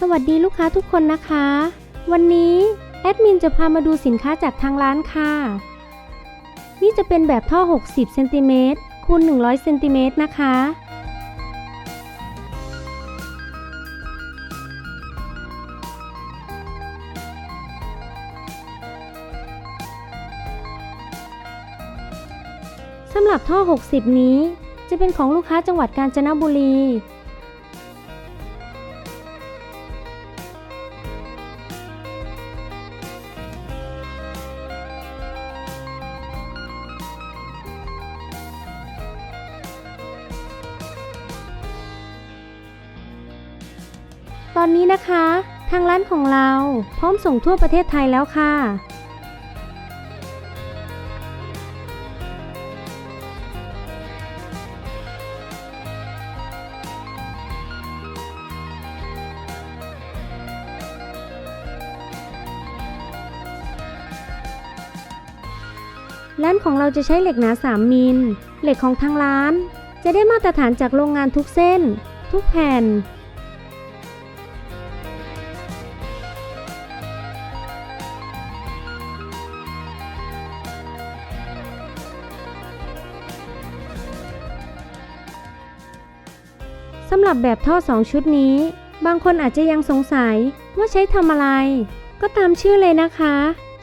สวัสดีลูกค้าทุกคนนะคะ วันนี้แอดมินจะพามาดูสินค้าจากทางร้านค่ะ นี่จะเป็นแบบท่อ 60เซนติเมตรคูณ100เซนติเมตรนะคะ สำหรับท่อ 60 นี้จะเป็นของลูกค้าจังหวัดกาญจนบุรี ตอนนี้นะคะ ทางร้านของเราพร้อมส่งทั่วประเทศไทยแล้วค่ะ ร้านของเราจะใช้เหล็กหนา 3 มิล เหล็กของทางร้าน จะได้มาตรฐานจากโรงงานทุกเส้น ทุกแผ่น สำหรับแบบท่อ 2 ชุดนี้ บางคนอาจจะยังสงสัยว่าใช้ทำอะไร ก็ตามชื่อเลยนะคะ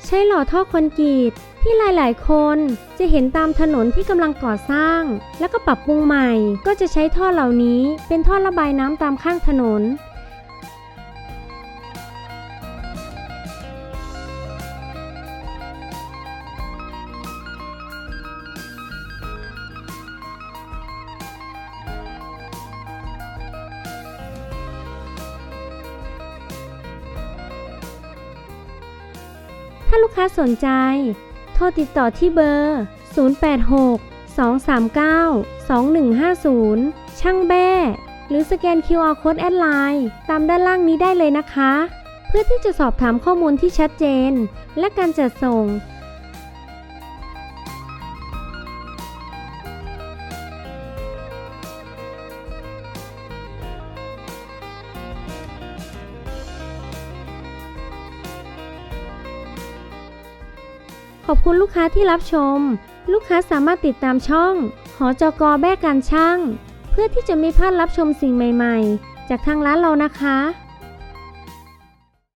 ใช้หล่อท่อคอนกรีตที่หลายๆ คนจะเห็นตามถนนที่กำลังก่อสร้าง แล้วก็ปรับปรุงใหม่ ก็จะใช้ท่อเหล่านี้เป็นท่อระบายน้ำตามข้างถนน ถ้าลูกค้าสนใจ โทรติดต่อที่เบอร์ 086 239 2150 ช่างแบ้ หรือสแกน QR Code แอดไลน์ตามด้านล่างนี้ได้เลยนะคะ เพื่อที่จะสอบถามข้อมูลที่ชัดเจน และการจัดส่ง ขอบคุณลูกค้าที่รับชม ลูกค้าสามารถติดตามช่อง หอจกแบ้การช่าง เพื่อที่จะไม่พลาดรับชมสิ่งใหม่ ๆ จากทางร้านเรานะคะ